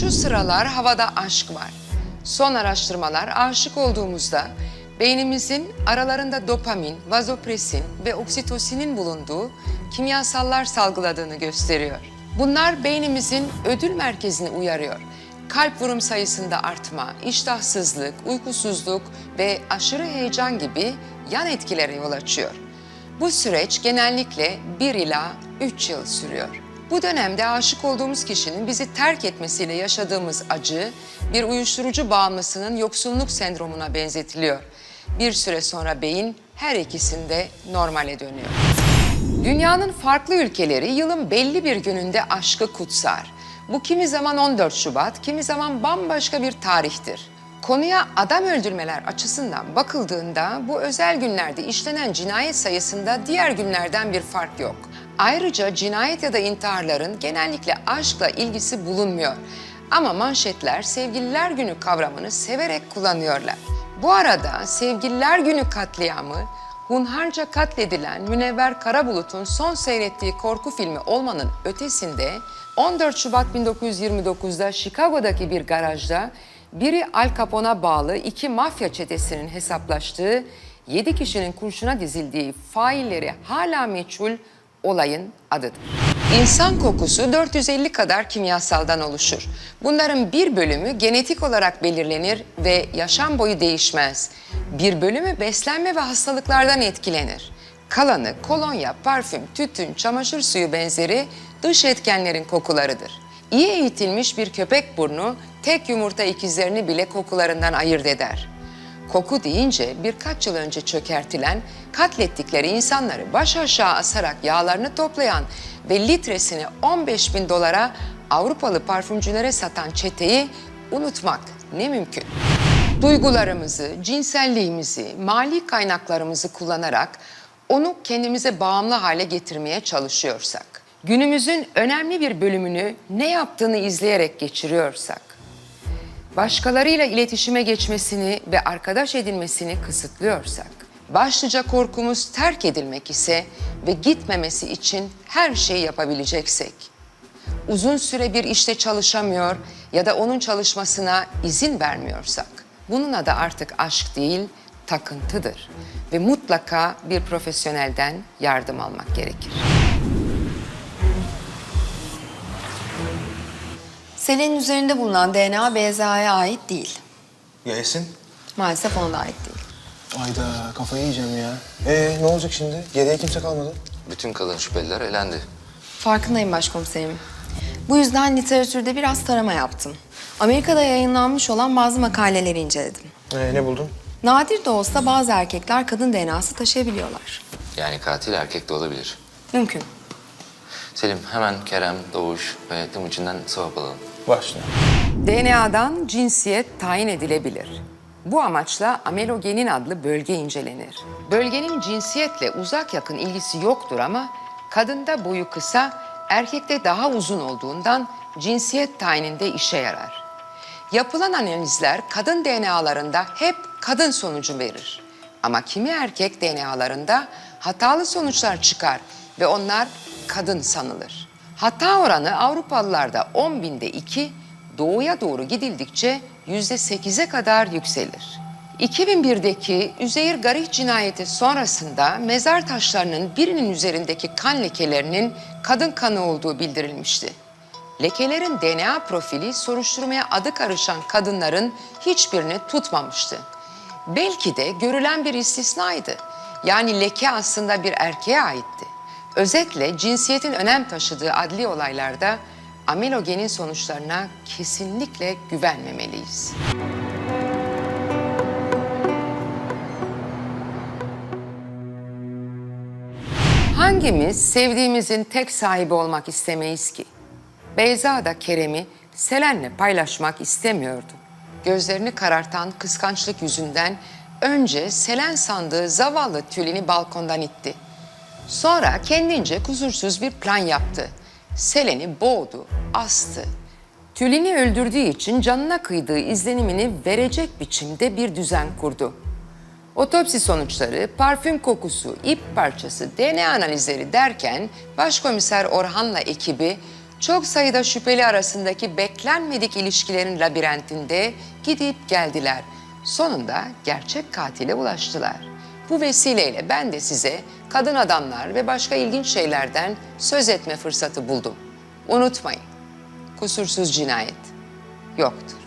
Şu sıralar havada aşk var. Son araştırmalar aşık olduğumuzda beynimizin aralarında dopamin, vazopresin ve oksitosinin bulunduğu kimyasallar salgıladığını gösteriyor. Bunlar beynimizin ödül merkezini uyarıyor. Kalp vurum sayısında artma, iştahsızlık, uykusuzluk ve aşırı heyecan gibi yan etkilere yol açıyor. Bu süreç genellikle 1 ila 3 yıl sürüyor. Bu dönemde aşık olduğumuz kişinin bizi terk etmesiyle yaşadığımız acı bir uyuşturucu bağımlısının yoksunluk sendromuna benzetiliyor. Bir süre sonra beyin her ikisinde normale dönüyor. Dünyanın farklı ülkeleri yılın belli bir gününde aşkı kutsar. Bu kimi zaman 14 Şubat, kimi zaman bambaşka bir tarihtir. Konuya adam öldürmeler açısından bakıldığında bu özel günlerde işlenen cinayet sayısında diğer günlerden bir fark yok. Ayrıca cinayet ya da intiharların genellikle aşkla ilgisi bulunmuyor. Ama manşetler sevgililer günü kavramını severek kullanıyorlar. Bu arada sevgililer günü katliamı hunharca katledilen Münevver Karabulut'un son seyrettiği korku filmi olmanın ötesinde 14 Şubat 1929'da Chicago'daki bir garajda biri Al Capone'a bağlı iki mafya çetesinin hesaplaştığı 7 kişinin kurşuna dizildiği failleri hala meçhul olayın adıdır. İnsan kokusu 450 kadar kimyasaldan oluşur. Bunların bir bölümü genetik olarak belirlenir ve yaşam boyu değişmez. Bir bölümü beslenme ve hastalıklardan etkilenir. Kalanı kolonya, parfüm, tütün, çamaşır suyu benzeri dış etkenlerin kokularıdır. İyi eğitilmiş bir köpek burnu tek yumurta ikizlerini bile kokularından ayırt eder. Koku deyince birkaç yıl önce çökertilen, katlettikleri insanları baş aşağı asarak yağlarını toplayan ve litresini 15 bin dolara Avrupalı parfümcülere satan çeteyi unutmak ne mümkün. Duygularımızı, cinselliğimizi, mali kaynaklarımızı kullanarak onu kendimize bağımlı hale getirmeye çalışıyorsak, günümüzün önemli bir bölümünü ne yaptığını izleyerek geçiriyorsak, başkalarıyla iletişime geçmesini ve arkadaş edinmesini kısıtlıyorsak, başlıca korkumuz terk edilmek ise ve gitmemesi için her şeyi yapabileceksek, uzun süre bir işte çalışamıyor ya da onun çalışmasına izin vermiyorsak, bunun adı artık aşk değil, takıntıdır ve mutlaka bir profesyonelden yardım almak gerekir. Selen'in üzerinde bulunan DNA Beyza'ya ait değil. Ya Esin? Maalesef ona da ait değil. Ayda kafayı yiyeceğim ya. Ee ne olacak şimdi? Geriye kimse kalmadı. Bütün kadın şüpheliler elendi. Farkındayım başkomiserim. Bu yüzden literatürde biraz tarama yaptım. Amerika'da yayınlanmış olan bazı makaleleri inceledim. Ee, ne buldun? Nadir de olsa bazı erkekler kadın DNA'sı taşıyabiliyorlar. Yani katil erkek de olabilir. Mümkün. Selim hemen Kerem, Doğuş ve Timuçin'den swap alalım. Başla. DNA'dan cinsiyet tayin edilebilir. Bu amaçla amelogenin adlı bölge incelenir. Bölgenin cinsiyetle uzak yakın ilgisi yoktur ama kadında boyu kısa, erkekte daha uzun olduğundan cinsiyet tayininde işe yarar. Yapılan analizler kadın DNA'larında hep kadın sonucu verir. Ama kimi erkek DNA'larında hatalı sonuçlar çıkar ve onlar kadın sanılır. Hata oranı Avrupalılarda 10 binde 2, doğuya doğru gidildikçe yüzde 8'e kadar yükselir. 2001'deki Üzeyir Garih cinayeti sonrasında mezar taşlarının birinin üzerindeki kan lekelerinin kadın kanı olduğu bildirilmişti. Lekelerin DNA profili soruşturmaya adı karışan kadınların hiçbirini tutmamıştı. Belki de görülen bir istisnaydı. Yani leke aslında bir erkeğe aitti. Özetle cinsiyetin önem taşıdığı adli olaylarda amelogenin sonuçlarına kesinlikle güvenmemeliyiz. Hangimiz sevdiğimizin tek sahibi olmak istemeyiz ki? Beyza da Kerem'i Selen'le paylaşmak istemiyordu. Gözlerini karartan kıskançlık yüzünden önce Selen sandığı zavallı Tülin'i balkondan itti. Sonra kendince kusursuz bir plan yaptı. Selen'i boğdu, astı. Tülin'i öldürdüğü için canına kıydığı izlenimini verecek biçimde bir düzen kurdu. Otopsi sonuçları, parfüm kokusu, ip parçası, DNA analizleri derken Başkomiser Orhan'la ekibi Çok sayıda şüpheli arasındaki beklenmedik ilişkilerin labirentinde gidip geldiler. Sonunda gerçek katile ulaştılar. Bu vesileyle ben de size kadın adamlar ve başka ilginç şeylerden söz etme fırsatı buldum. Unutmayın, kusursuz cinayet yoktur.